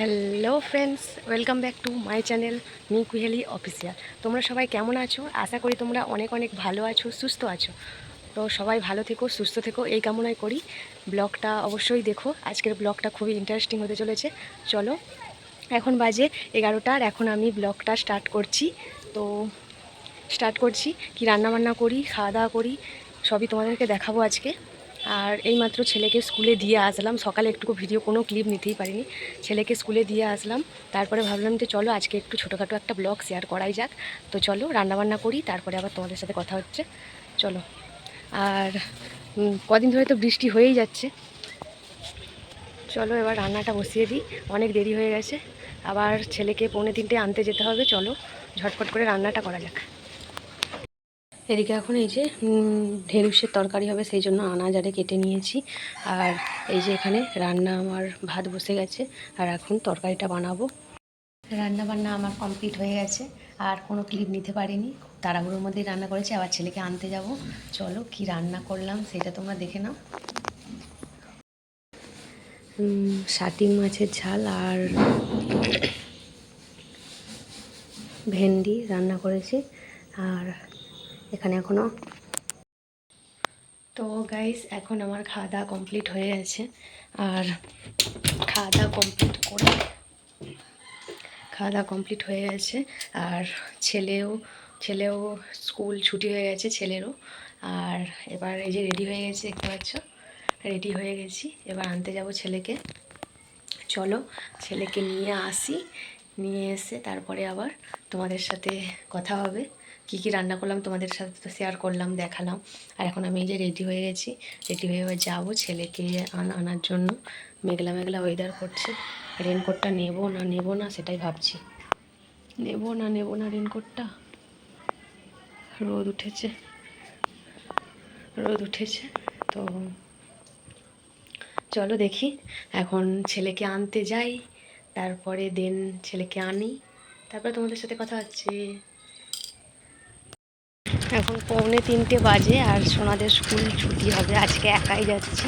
Hello friends welcome back to my channel me Kuheli official তোমরা সবাই কেমন আছো? আশা করি তোমরা অনেক অনেক ভালো আছো, সুস্থ আছো। তো সবাই ভালো থেকো, সুস্থ থেকো। এই কামনাই করি। ব্লগটা অবশ্যই দেখো। আজকের ব্লগটা খুবই ইন্টারেস্টিং হতে চলেছে। চলো, এখন বাজে এগারোটার এখন আমি ব্লগটা স্টার্ট করছি। তো স্টার্ট করছি, কি রান্না বান্না করি, খাওয়া দাওয়া করি, সবই তোমাদেরকে দেখাবো আজকে। আর এইমাত্র ছেলেকে স্কুলে দিয়ে আসলাম। সকালে একটুকু ভিডিও কোনো ক্লিপ নিতেই পারিনি। ছেলেকে স্কুলে দিয়ে আসলাম। তারপরে ভাবলাম যে চলো আজকে একটু ছোটোখাটো একটা ব্লগ শেয়ার করাই যাক। তো চলো রান্নাবান্না করি, তারপরে আবার তোমাদের সাথে কথা হচ্ছে। চলো। আর কদিন ধরে তো বৃষ্টি হয়েই যাচ্ছে। চলো এবার রান্নাটা বসিয়ে দিই। অনেক দেরি হয়ে গেছে। আবার ছেলেকে পৌনে তিনটে আনতে যেতে হবে। চলো ঝটপট করে রান্নাটা করা যাক। এদিকে এখন এই যে ঢেঁড়সের তরকারি হবে সেই জন্য আনাজ আরে কেটে নিয়েছি। আর এই যে এখানে রান্না আমার ভাত বসে গেছে আর এখন তরকারিটা বানাবো। রান্না বান্না আমার কমপ্লিট হয়ে গেছে আর কোনো ক্লিপ নিতে পারিনি। তাড়াহুড়োর মধ্যেই রান্না করেছি আবার ছেলেকে আনতে যাব। চলো কি রান্না করলাম সেটা তোমরা দেখে নাও। উম, মাছের ঝাল আর ভেন্ডি রান্না করেছি। আর এখানে এখনও। তো গাইস এখন আমার খাওয়া দাওয়া কমপ্লিট হয়ে গেছে। আর খাওয়া দাওয়া কমপ্লিট করে খাওয়া দাওয়া কমপ্লিট হয়ে গেছে। আর ছেলেও ছেলেও স্কুল ছুটি হয়ে গেছে, ছেলেরও। আর এবার এই যে রেডি হয়ে গেছে, দেখতে পাচ্ছ? রেডি হয়ে গেছি। এবার আনতে যাব ছেলেকে। চলো, ছেলেকে নিয়ে আসি। নিয়ে এসে তারপরে আবার তোমাদের সাথে কথা হবে। কি কি রান্না করলাম তোমাদের সাথে তো শেয়ার করলাম, দেখালাম। আর এখন আমি যে রেডি হয়ে গেছি রেডি হয়ে এবার যাব ছেলেকে আনার জন্য। মেঘলা মেঘলা ওয়েদার করছে। রেনকোটটা নেব না নেব না সেটাই ভাবছি। নেব না নেব না রেনকোটটা রোদ উঠেছে। রোদ উঠেছে, তো চলো দেখি। এখন ছেলেকে আনতে যাই, তারপরে দেন ছেলেকে আনি। তারপরে তোমাদের সাথে কথা হচ্ছে। এখন পৌনে তিনটে বাজে আর সোনাদের স্কুল ছুটি হবে। আজকে একাই যাচ্ছি।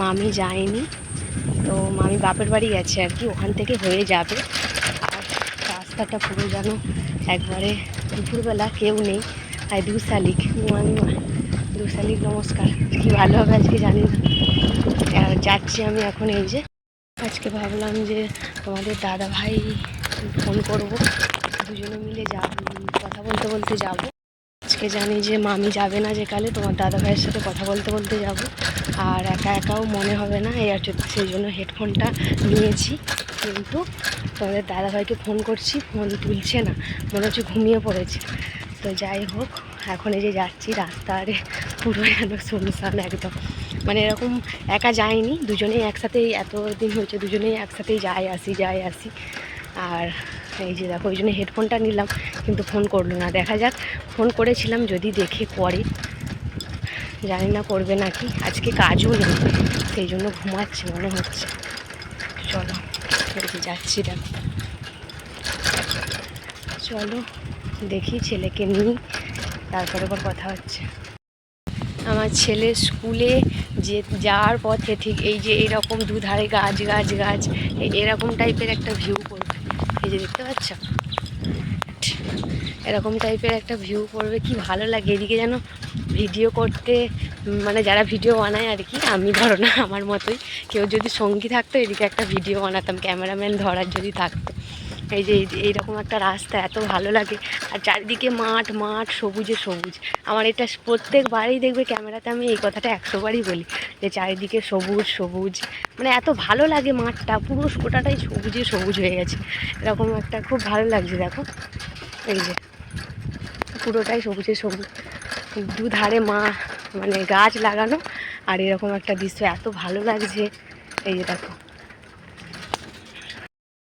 মামি যায়নি। তো মামি বাপের বাড়ি গেছে আর কি, ওখান থেকে হয়ে যাবে। আর রাস্তাটা পুরো যেন একবারে দুপুরবেলা কেউ নেই। আর দু শালিক দু শালিক নমস্কার। কি ভালো হবে আজকে জানি না আর যাচ্ছি আমি এখন এই যে। আজকে ভাবলাম যে তোমাদের দাদা ভাই ফোন করব। দুজনে মিলে যাব, কথা বলতে বলতে যাব। আজকে জানি যে মামি যাবে না যেকালে তোমার দাদা ভাইয়ের সাথে কথা বলতে বলতে যাব। আর একা একাও মনে হবে না, এই আর সেই জন্য হেডফোনটা নিয়েছি। কিন্তু তোমাদের দাদা ভাইকে ফোন করছি, ফোন তুলছে না, মনে হচ্ছে ঘুমিয়ে পড়েছে। তো যাই হোক, এখন এই যে যাচ্ছি, রাস্তারে পুরো যেন শুনশান একদম। মানে এরকম একা যাইনি, দুজনেই একসাথেই এত দিন হয়েছে, দুজনেই একসাথেই যাই আসি যাই আসি। আর এই যে দেখো, ওই জন্য হেডফোনটা নিলাম, কিন্তু ফোন করল না। দেখা যাক ফোন করেছিলাম, যদি দেখে করে জানি না করবে নাকি, আজকে কাজও নেই, সেই জন্য ঘুমাচ্ছে, মনে হচ্ছে। চলো এই যাচ্ছি, দেখো। চলো, দেখি ছেলেকে নিই, তারপরে আবার কথা হচ্ছে। আমার ছেলে স্কুলে যে, যাওয়ার পথে ঠিক এই যে, এরকম দুধারে গাছ গাছ গাছ, এরকম টাইপের একটা ভিউ যে দেখতে পাচ্ছ? এরকম টাইপের একটা ভিউ পড়বে কি ভালো লাগে। এদিকে যেন ভিডিও করতে মানে যারা ভিডিও বানায় আর কি, আমি ধরো না, আমার মতোই। কেউ যদি সঙ্গী থাকতো, এদিকে একটা ভিডিও বানাতাম ক্যামেরাম্যান ধরার যদি থাকতো। এই যে এই- এইরকম একটা রাস্তা, এত ভালো লাগে। আর চারিদিকে মাঠ মাঠ, সবুজে সবুজ। আমার এটা প্রত্যেকবারই দেখবে ক্যামেরাতে আমি এই কথাটা একশো বারই বলি, যে চারিদিকে সবুজ সবুজ। মানে এত ভালো লাগে মাঠটা, পুরো গোটাটাই সবুজে সবুজ হয়ে গেছে। এরকম একটা খুব ভালো লাগছে, দেখো। এই যে, পুরোটাই সবুজে সবুজ। দুধারে মা মানে গাছ লাগানো, আর এরকম একটা দৃশ্য। এত ভালো লাগছে। এই যে দেখো।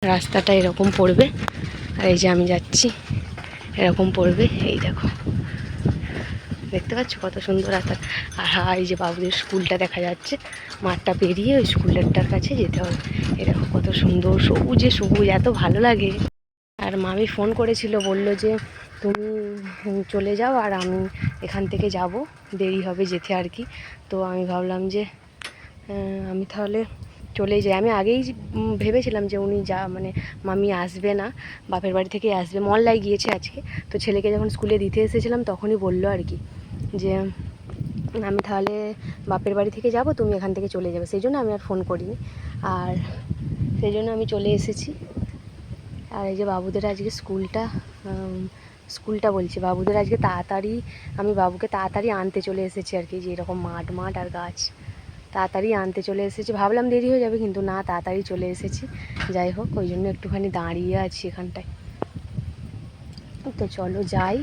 রাস্তাটা এরকম পড়বে। আর এই যে আমি যাচ্ছি, এরকম পড়বে। এই দেখো। দেখতে পাচ্ছ কত সুন্দর রাস্তা। আর হ্যাঁ এই যে বাবুদের স্কুলটা দেখা যাচ্ছে। মাঠটা পেরিয়ে ওই স্কুলেরটার কাছে যেতে হবে। এই দেখো কত সুন্দর সবুজে সবুজ, এত ভালো লাগে। আর মামি ফোন করেছিল, বলল যে তুমি চলে যাও আর আমি এখান থেকে যাব। দেরি হবে যেতে আর কি। তো আমি ভাবলাম যে আমি তাহলে চলেই যায়। আমি আগেই ভেবেছিলাম যে উনি যা মানে মামি আসবে না, বাপের বাড়ি থেকে আসবে। মল্লায় গিয়েছে আজকে। তো ছেলেকে যখন স্কুলে দিতে এসেছিলাম তখনই বলল আর কি যে, আমি তাহলে বাপের বাড়ি থেকে যাব, তুমি এখান থেকে চলে যাবে। সেই জন্য আমি আর ফোন করিনি। আর সেই জন্য আমি চলে এসেছি। আর এই যে বাবুদের আজকে স্কুলটা স্কুলটা বলছি, বাবুদের আজকে তাড়াতাড়ি, আমি বাবুকে তাড়াতাড়ি আনতে চলে এসেছি আর কি। যে এরকম মাঠ মাঠ আর গাছ। তাড়াতাড়ি আনতে চলে এসেছি। ভাবলাম দেরি হয়ে যাবে, কিন্তু না, তাড়াতাড়ি চলে এসেছি। যাই হোক, ওই জন্য একটুখানি দাঁড়িয়ে আছি এখানটায়। তো চলো যাই।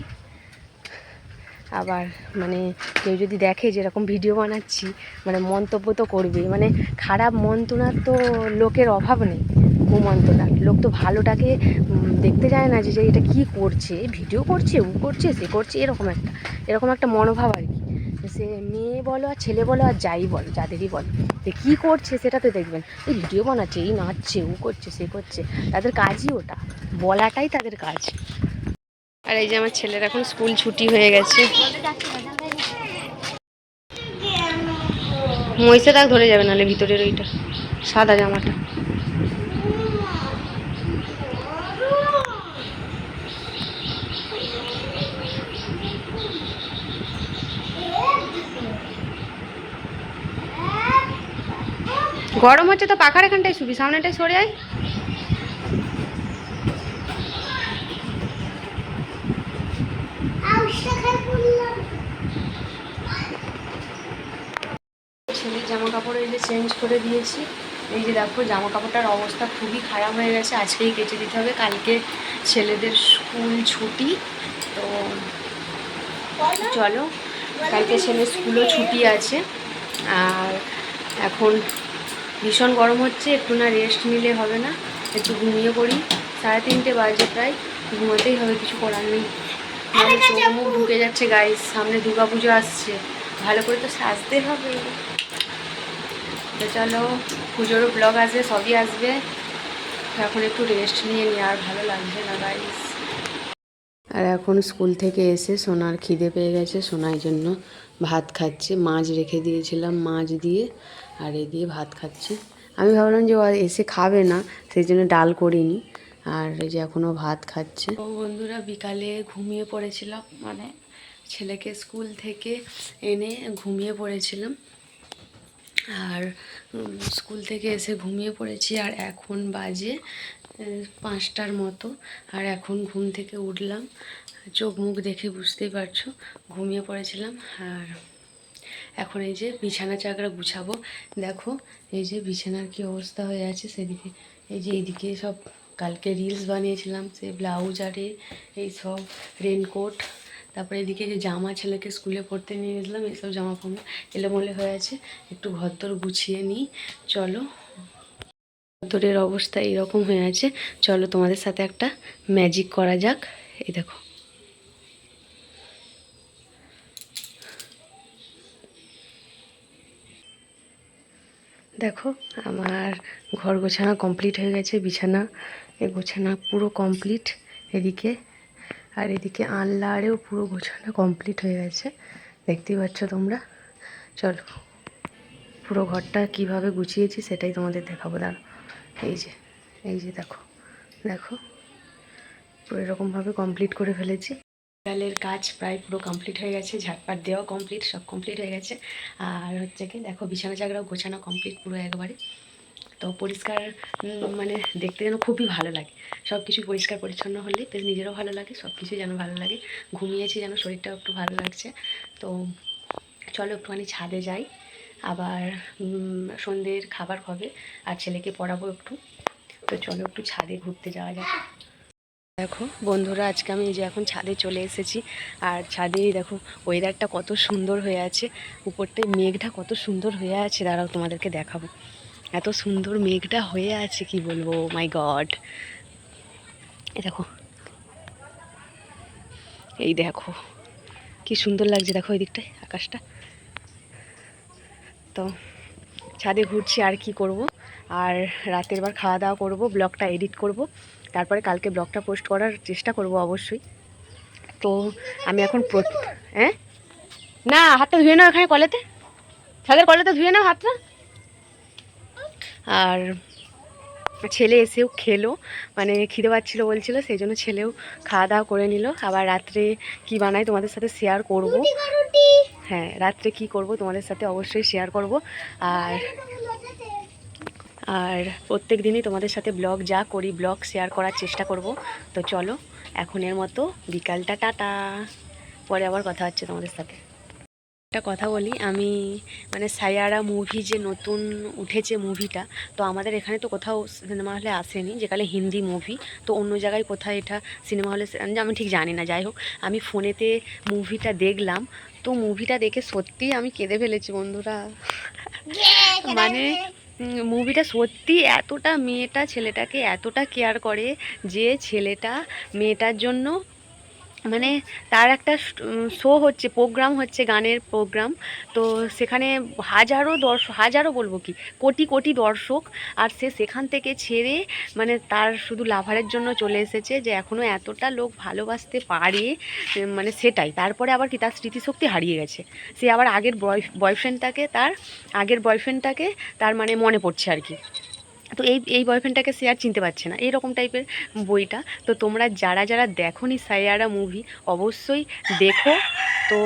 আবার মানে কেউ যদি দেখে যে এরকম ভিডিও বানাচ্ছি মানে মন্তব্য তো করবে। মানে খারাপ মন্তনার তো লোকের অভাব নেই কুমন্তনার লোক তো ভালোটাকে দেখতে যায় না যে এটা কি করছে? ভিডিও করছে, ও করছে, সে করছে, এরকম একটা এরকম একটা মনোভাব আর কি। সে মেয়ে বলো আর ছেলে বলো আর যাই বলো, যাদেরই বলো। যে কী করছে সেটা তো দেখবেন। এই ভিডিও বানাচ্ছে, এই নাচছে, ও করছে, সে করছে। তাদের কাজই ওটা। বলাটাই তাদের কাজ। আর এই যে আমার ছেলের এখন স্কুল ছুটি হয়ে গেছে। মহিষে দাগ ধরে যাবে নাহলে ভিতরের ওইটা, সাদা জামাটা। গরম হচ্ছে তো পাখার এখানটায় শুবি, সামনেটায় সরে আয়। ছেলের জামা কাপড় এই যে চেঞ্জ করে দিয়েছি। এই যে দেখো জামা কাপড়টার অবস্থা খুবই খারাপ হয়ে গেছে, আজকেই কেচে দিতে হবে, কালকে ছেলেদের স্কুল ছুটি, তো চলো, কালকে ছেলের স্কুলও ছুটি আছে, আর এখন ভীষণ গরম হচ্ছে একটু না রেস্ট নিলে হবে না একটু ঘুমিয়ে পড়ি। সাড়ে তিনটে বাজে প্রায় ঘুমাতেই হবে কিছু করার নেই। চোখ মুখ ঢুকে যাচ্ছে গাইস সামনে দুর্গা পুজো আসছে। ভালো করে তো সাজতে হবে। তো চলো পুজোরও ব্লগ আসবে সবই আসবে। এখন একটু রেস্ট নিয়ে নিয়ে আর ভালো লাগছে না গাইস আর এখন স্কুল থেকে এসে সোনার খিদে পেয়ে গেছে সোনার জন্য ভাত খাচ্ছে। মাছ রেখে দিয়েছিলাম মাছ দিয়ে। আর এ দিয়ে ভাত খাচ্ছি। আমি ভাবলাম যে ও এসে খাবে না, সেই জন্য ডাল করিনি। আর এই যে এখনও ভাত খাচ্ছে। ও বন্ধুরা, বিকালে ঘুমিয়ে পড়েছিলাম মানে ছেলেকে স্কুল থেকে এনে ঘুমিয়ে পড়েছিলাম। আর স্কুল থেকে এসে ঘুমিয়ে পড়েছি, আর এখন বাজে পাঁচটার মতো। আর এখন ঘুম থেকে উঠলাম। চোখ মুখ দেখে বুঝতেই পারছ, ঘুমিয়ে পড়েছিলাম। আর এখন এই যে বিছানা চাকরা গুছাবো। দেখো, এই যে বিছানার কি অবস্থা হয়ে আছে সেদিকে। এই যে এইদিকে সব কালকে রিলস বানিয়েছিলাম সেই ব্লাউজ আরে, এই সব রেনকোট তারপরে এদিকে যে জামা ছেলেকে স্কুলে পড়তে নিয়ে গেছিলাম, এইসব জামা ফামা এলোমেলো হয়ে আছে। একটু ঘরদর গুছিয়ে নিই। চলো, ঘরদরের অবস্থা এরকম হয়ে আছে। চলো তোমাদের সাথে একটা ম্যাজিক করা যাক। এই দেখো। দেখো, আমার ঘর গোছানো কমপ্লিট হয়ে গেছে, বিছানা, এ গোছানা পুরো কমপ্লিট এদিকে। আর এদিকে আনলাড়েও পুরো গোছানো কমপ্লিট হয়ে গেছে, দেখতেই পাচ্ছ তোমরা? চলো, পুরো ঘরটা কীভাবে গুছিয়েছি সেটাই তোমাদের দেখাবো দাঁড়ো এই যে এই যে দেখো দেখো, পুরো এরকমভাবে কমপ্লিট করে ফেলেছি। বিকালের কাজ প্রায় পুরো কমপ্লিট হয়ে গেছে, ঝাটপাট দেওয়া কমপ্লিট সব কমপ্লিট হয়ে গেছে। আর হচ্ছে কি, দেখো, বিছানা চাকরাও গোছানো কমপ্লিট পুরো একবারে। তো পরিষ্কার মানে দেখতে যেন খুবই ভালো লাগে। সব কিছু পরিষ্কার পরিচ্ছন্ন হলে বেশ নিজেরও ভালো লাগে, সব কিছুই যেন ভালো লাগে। ঘুমিয়েছি যেন শরীরটাও একটু ভালো লাগছে। তো চলো, একটুখানি ছাদে যাই। আবার সন্ধ্যের খাবার হবে, আর ছেলেকে পড়াবো একটু। তো চলো, একটু ছাদে ঘুরতে যাওয়া যাক। দেখো, বন্ধুরা, আজকে আমি যে এখন ছাদে চলে এসেছি। আর ছাদে দেখো ওয়েদারটা কত সুন্দর হয়ে আছে। উপরটায় মেঘটা কত সুন্দর হয়ে আছে। দাঁড়াও, তোমাদেরকে দেখাবো। এত সুন্দর মেঘটা হয়ে আছে, কি বলব? মাই গড এই দেখো। এই দেখো, কি সুন্দর লাগছে, দেখো এই দিকটায় আকাশটা। তো, ছাদে ঘুরছি আর কি করব? আর রাতের বার খাওয়া দাওয়া করব, ব্লগটা এডিট করব। তারপরে কালকে ব্লগটা পোস্ট করার চেষ্টা করব অবশ্যই। তো আমি এখন হ্যাঁ? না হাতটা ধুয়ে নাও এখানে কলেতে। ছাদের কলেতে ধুয়ে নাও হাতটা। আর ছেলে এসেও খেলো মানে খিদে পাচ্ছিলো বলছিল সেই জন্য ছেলেও খাওয়া দাওয়া করে নিল। আবার রাত্রে কি বানাই তোমাদের সাথে শেয়ার করব। হ্যাঁ রাত্রে কি করব তোমাদের সাথে অবশ্যই শেয়ার করব। আর আর প্রত্যেক দিনই তোমাদের সাথে ব্লগ যা করি ব্লগ শেয়ার করার চেষ্টা করব। তো চলো এখনের মতো বিকালটা টাটা। পরে আবার কথা হচ্ছে তোমাদের সাথে। একটা কথা বলি আমি মানে সায়ারা মুভি যে নতুন উঠেছে মুভিটা তো আমাদের এখানে তো কোথাও সিনেমা হলে আসেনি যেখানে হিন্দি মুভি তো অন্য জায়গায় কোথায় এটা সিনেমা হলে আমি ঠিক জানি না যাই হোক। আমি ফোনেতে মুভিটা দেখলাম তো মুভিটা দেখে সত্যিই আমি কেঁদে ফেলেছি বন্ধুরা। মানে মুভিটা সত্যি এতটা মেয়েটা ছেলেটাকে এতটা কেয়ার করে যে ছেলেটা মেয়েটার জন্য মানে তার একটা শো হচ্ছে প্রোগ্রাম হচ্ছে গানের প্রোগ্রাম তো সেখানে হাজারো দর্শক হাজারো বলব কি, কোটি কোটি দর্শক আর সে সেখান থেকে ছেড়ে মানে তার শুধু লাভারের জন্য চলে এসেছে যে এখনও এতটা লোক ভালোবাসতে পারে মানে সেটাই। তারপরে আবার কি, তার স্মৃতিশক্তি হারিয়ে গেছে। সে আবার আগের বয় বয়ফ্রেন্ডটাকে তার আগের বয়ফ্রেন্ডটাকে তার মানে মনে পড়ছে আর কি। তো এই এই বয়ফ্রেন্ডটাকে সে আর চিনতে পারছে না। এইরকম টাইপের বইটা। তো তোমরা যারা যারা দেখো নি সায়ারা মুভি অবশ্যই দেখো। তো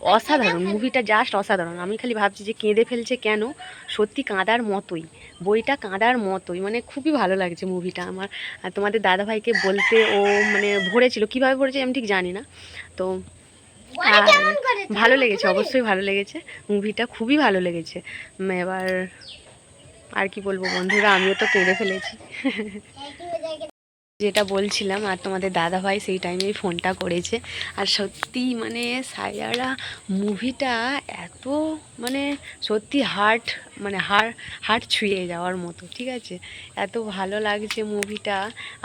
অসাধারণ। মুভিটা জাস্ট অসাধারণ। আমি খালি ভাবছি যে কেঁদে ফেলছে কেন? সত্যি কাঁদার মতোই। বইটা কাঁদার মতোই। মানে খুবই ভালো লাগছে মুভিটা আমার। আর তোমাদের দাদাভাইকে বলতে ও মানে ভরেছিল। কীভাবে ভরেছে আমি ঠিক জানি না। তো ভালো লেগেছে অবশ্যই ভালো লেগেছে। মুভিটা খুবই ভালো লেগেছে। এবার আর কি বলব বন্ধুরা আমিও তো কেঁদে ফেলেছি। যেটা বলছিলাম, আর তোমাদের দাদা ভাই সেই টাইমেই ফোনটা করেছে। আর সত্যি মানে সায়ারা মুভিটা এত মানে সত্যি হার্ট মানে হার হার্ট ছুঁয়ে যাওয়ার মতো, ঠিক আছে? এত ভালো লাগছে মুভিটা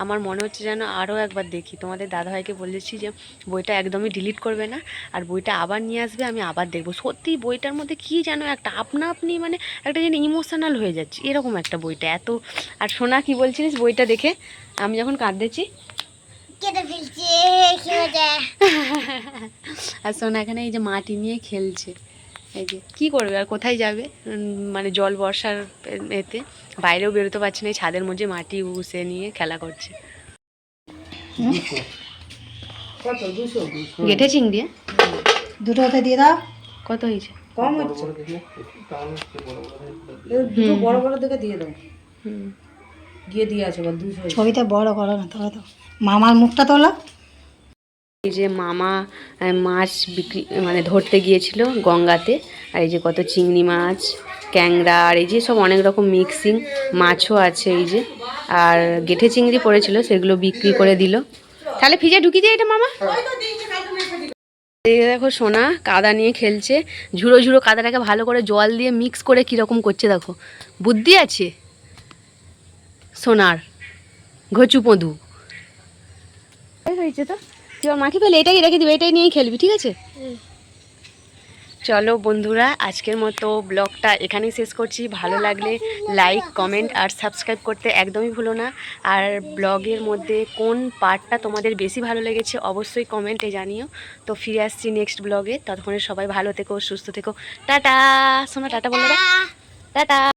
আমার মনে হচ্ছে যেন আরও একবার দেখি। তোমাদের দাদাভাইকে বলেছি যে, বইটা একদমই ডিলিট করবে না, আর বইটা আবার নিয়ে আসবে, আমি আবার দেখব। সত্যি বইটার মধ্যে কি যেন একটা আপনা আপনি মানে একটা যেন ইমোশনাল হয়ে যাচ্ছে, এরকম একটা বইটা, এত। আর সোনা কি বলছিলিস বইটা দেখে? আমি যখন কাঁদতেছি। কেটে ফেলছে কি মজা। আর সোনা এখানে এই যে মাটি নিয়ে খেলছে। এই যে কী করবে আর কোথায় যাবে? মানে জল বর্ষার এতে। বাইরেও বেরোতে পারছে না এই ছাদের মধ্যে মাটি উসে নিয়ে খেলা করছে। গেটে চিংড়ি হ্যাঁ? দুটোতে দিয়ে দাও। কত হয়েছে? কম হচ্ছে। বড় বড় দেখে দিয়ে দাও। হুম। গিয়ে দিয়ে এবার দুশো ছবিটা বড় করো না তো। মামার মুখটা তোলো। এই যে মামা মাছ বিক্রি মানে ধরতে গিয়েছিল গঙ্গাতে আর এই যে কত চিংড়ি মাছ ক্যাংরা আর এই যে সব অনেক রকম মিক্সিং মাছও আছে এই যে। আর গেঠে চিংড়ি পড়েছিল সেগুলো বিক্রি করে দিল। তাহলে ফ্রিজে ঢুকিয়ে দিয়ে এটা মামা। দেখো সোনা কাদা নিয়ে খেলছে। ঝুড়ো ঝুড়ো কাদাটাকে ভালো করে জল দিয়ে মিক্স করে কীরকম করছে দেখো। বুদ্ধি আছে? সোনার ঘচু পদু। হয়েছে তো। তুই মাকে পেলে এটাই রেখে দিবি এটাই নিয়েই খেলবি ঠিক আছে? চলো বন্ধুরা আজকের মতো ব্লগটা এখানেই শেষ করছি। ভালো লাগলে লাইক কমেন্ট আর সাবস্ক্রাইব করতে একদমই ভুলো না। আর ব্লগের মধ্যে কোন পার্টটা তোমাদের বেশি ভালো লেগেছে অবশ্যই কমেন্টে জানিও। তো ফিরে আসছি নেক্সট ব্লগে। ততক্ষণে সবাই ভালো থেকো সুস্থ থেকো। টাটা! শোনো টাটা বলো টাটা!